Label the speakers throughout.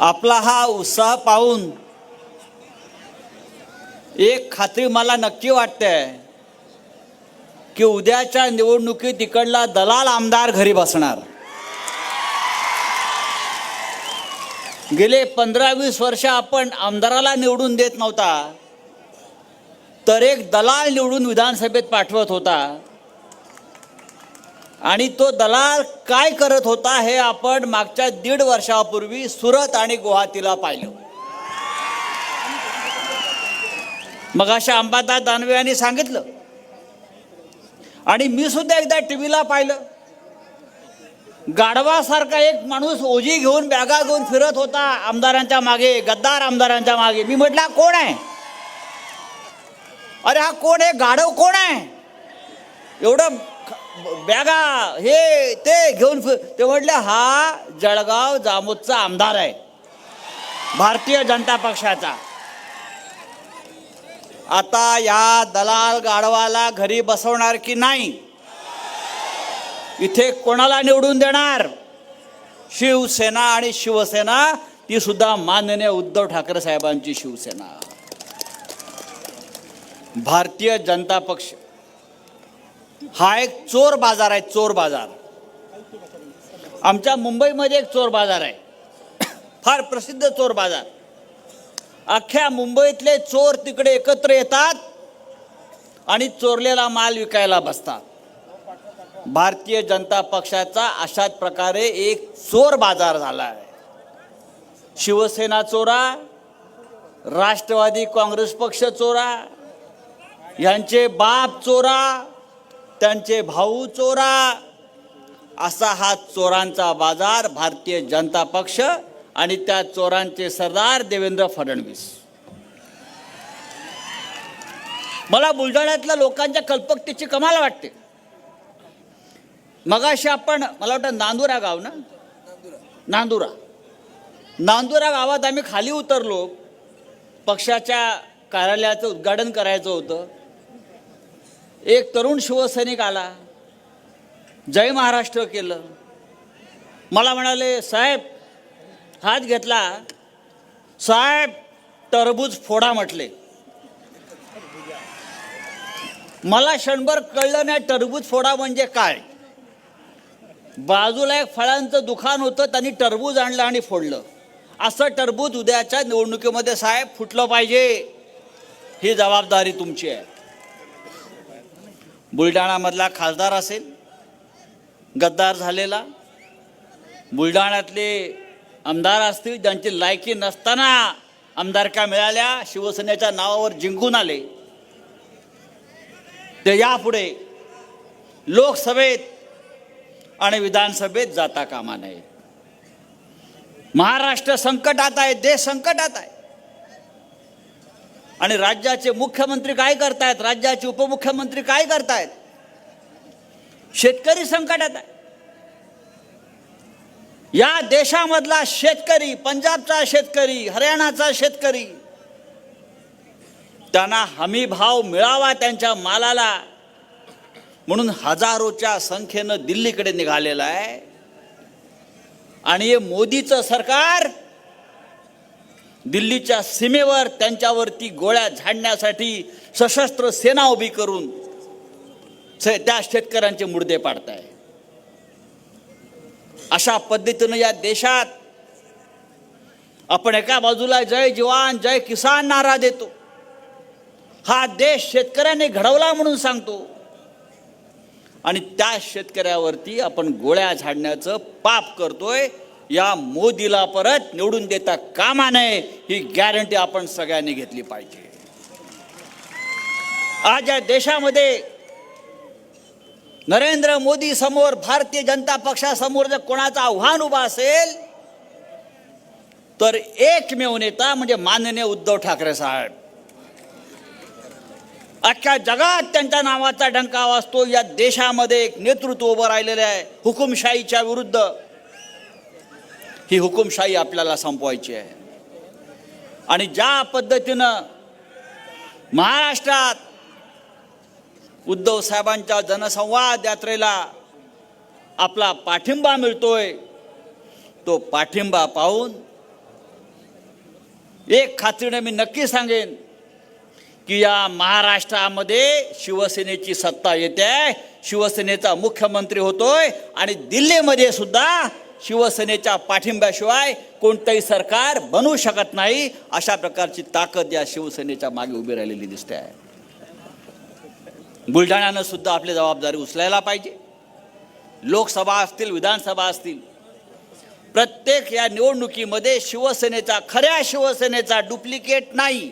Speaker 1: आपला हा उत्साह पाहून एक खात्री मला नक्की वाटते की उद्याच्या निवडणुकीत तिकडला दलाल आमदार घरी बसणार. गेले पंधरा वीस वर्ष आपण आमदाराला निवडून देत नव्हता तर एक दलाल निवडून विधानसभेत पाठवत होता. आणि तो दलाल काय करत होता हे आपण मागच्या दीड वर्षापूर्वी सुरत आणि गुवाहाटीला पाहिलं. मग अशा अंबादास दानवे यांनी सांगितलं. आणि मी सुद्धा एकदा टी व्हीला पाहिलं. गाढवासारखा एक माणूस ओझी घेऊन बॅगा घेऊन फिरत होता आमदारांच्या मागे गद्दार आमदारांच्या मागे. मी म्हटलं हा कोण आहे? अरे हा कोण आहे? गाढव कोण आहे? एवढं बॅगा हे ते घेऊन फिर ते म्हटले हा जळगाव जामोदचा आमदार आहे. भारतीय जनता पक्षाचा. आता या दलाल गाढवाला घरी बसवणार की नाही? इथे कोणाला निवडून देणार? शिवसेना आणि शिवसेना ती सुद्धा माननीय उद्धव ठाकरे साहेबांची शिवसेना. भारतीय जनता पक्ष हा एक चोर बाजार आहे चोर बाजार. आमच्या मुंबईमध्ये एक चोर बाजार आहे. फार प्रसिद्ध चोर बाजार. अख्ख्या मुंबईतले चोर तिकडे एकत्र येतात आणि चोरलेला माल विकायला बसतात. भारतीय जनता पक्षाचा अशाच प्रकारे एक चोर बाजार झाला आहे शिवसेना चोरा राष्ट्रवादी काँग्रेस पक्ष चोरा यांचे बाप चोरा त्यांचे भाऊ चोरा. असा हा चोरांचा बाजार भारतीय जनता पक्ष आणि त्या चोरांचे सरदार देवेंद्र फडणवीस. मला बुलढाण्यातल्या लोकांच्या कल्पकतेची कमाल वाटते. मगाशी आपण मला वाटतं नांदुरा गाव ना? नांदुरा. नांदुरा गावात आम्ही खाली उतरलो. पक्षाच्या कार्यालयाचं उद्घाटन करायचं होतं. एक तरुण शिवसैनिक आला. जय महाराष्ट्र केलं. मला म्हणाले साहेब हात घेतला. साहेब टरबूज फोडा म्हटले. मला क्षणभर कळलं नाही टरबूज फोडा म्हणजे काय. बाजूला एक फळांचं दुकान होतं त्यांनी टरबूज आणलं आणि फोडलं. असं टरबूज उद्याच्या निवडणुकीमध्ये साहेब फुटलं पाहिजे. ही जबाबदारी तुमची आहे. बुलढाणामधला खासदार असेल गद्दार झालेला. बुलढाण्यातले आमदार असतील ज्यांची लायकी नसताना आमदारका मिळाल्या शिवसेनेच्या नावावर जिंकून आले. ते यापुढे लोकसभेत आणि विधानसभेत जाता कामा नये. महाराष्ट्र संकटात आहे देश संकटात आहे. आणि राज्याचे मुख्यमंत्री काय करतायत? राज्याचे उपमुख्यमंत्री काय करतायत? शेतकरी संकटात आहे. या देशामधला शेतकरी पंजाबचा शेतकरी हरियाणाचा शेतकरी त्यांना हमी भाव मिळावा त्यांच्या मालाला. म्हणून हजारोच्या संख्येनं दिल्लीकडे निघालेलं आहे. आणि हे मोदीचं सरकार दिल्लीच्या सीमेवर त्यांच्यावरती गोळ्या झाडण्यासाठी सशस्त्र सेना उभी करून त्या शेतकऱ्यांचे मुडदे पाडताय. अशा पद्धतीनं या देशात आपण एका बाजूला जय जवान जय किसान नारा देतो. हा देश शेतकऱ्यांनी घडवला म्हणून सांगतो. आणि त्या शेतकऱ्यावरती आपण गोळ्या झाडण्याचं पाप करतोय. या मोदीला परत निवडून देता कामा नये ही गॅरंटी आपण सगळ्यांनी घेतली पाहिजे. आज या देशामध्ये नरेंद्र मोदी समोर भारतीय जनता पक्षासमोर जर कोणाचं आव्हान उभा असेल तर एकमेव नेता म्हणजे माननीय उद्धव ठाकरे साहेब. अख्ख्या जगात त्यांच्या नावाचा डंका वाजतो या देशामध्ये एक नेतृत्व उभं राहिलेलं आहे हुकुमशाहीच्या विरुद्ध. ही हुकुमशाही आपल्याला संपवायची आहे. आणि ज्या पद्धतीनं महाराष्ट्रात उद्धव साहेबांच्या जनसंवाद यात्रेला आपला पाठिंबा मिळतोय तो पाठिंबा पाहून एक खात्रीने मी नक्की सांगेन की या महाराष्ट्रामध्ये शिवसेनेची सत्ता येते आहे शिवसेनेचा मुख्यमंत्री होतोय आणि दिल्लीमध्ये सुद्धा शिवसेनेच्या पाठिंब्याशिवाय कोणतंही सरकार बनवू शकत नाही अशा प्रकारची ताकद या शिवसेनेच्या मागे उभी राहिलेली दिसते आहे. बुलढाण्यानं सुद्धा आपली जबाबदारी उचलायला पाहिजे. लोकसभा असतील विधानसभा असतील प्रत्येक या निवडणुकीमध्ये शिवसेनेचा खऱ्या शिवसेनेचा डुप्लिकेट नाही.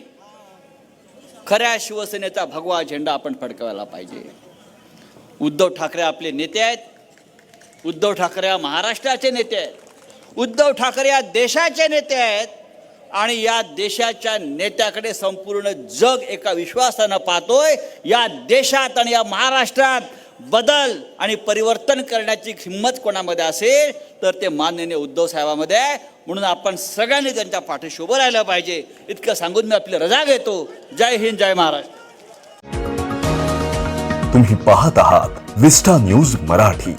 Speaker 1: खऱ्या शिवसेनेचा भगवा झेंडा आपण फडकवायला पाहिजे. उद्धव ठाकरे आपले नेते आहेत. उद्धव ठाकरे या महाराष्ट्राचे नेते आहेत. उद्धव ठाकरे या देशाचे नेते आहेत. आणि या देशाच्या नेत्याकडे संपूर्ण जग एका विश्वासानं पाहतोय. या देशात आणि या महाराष्ट्रात बदल आणि परिवर्तन करण्याची हिंमत कोणामध्ये असेल तर ते माननीय उद्धव साहेबामध्ये आहे. म्हणून आपण सगळ्यांनी त्यांच्या पाठीशी उभं राहिलं पाहिजे. इतकं सांगून मी आपली रजा घेतो. जय हिंद जय महाराष्ट्र.
Speaker 2: तुम्ही पाहत आहात विस्टा न्यूज मराठी.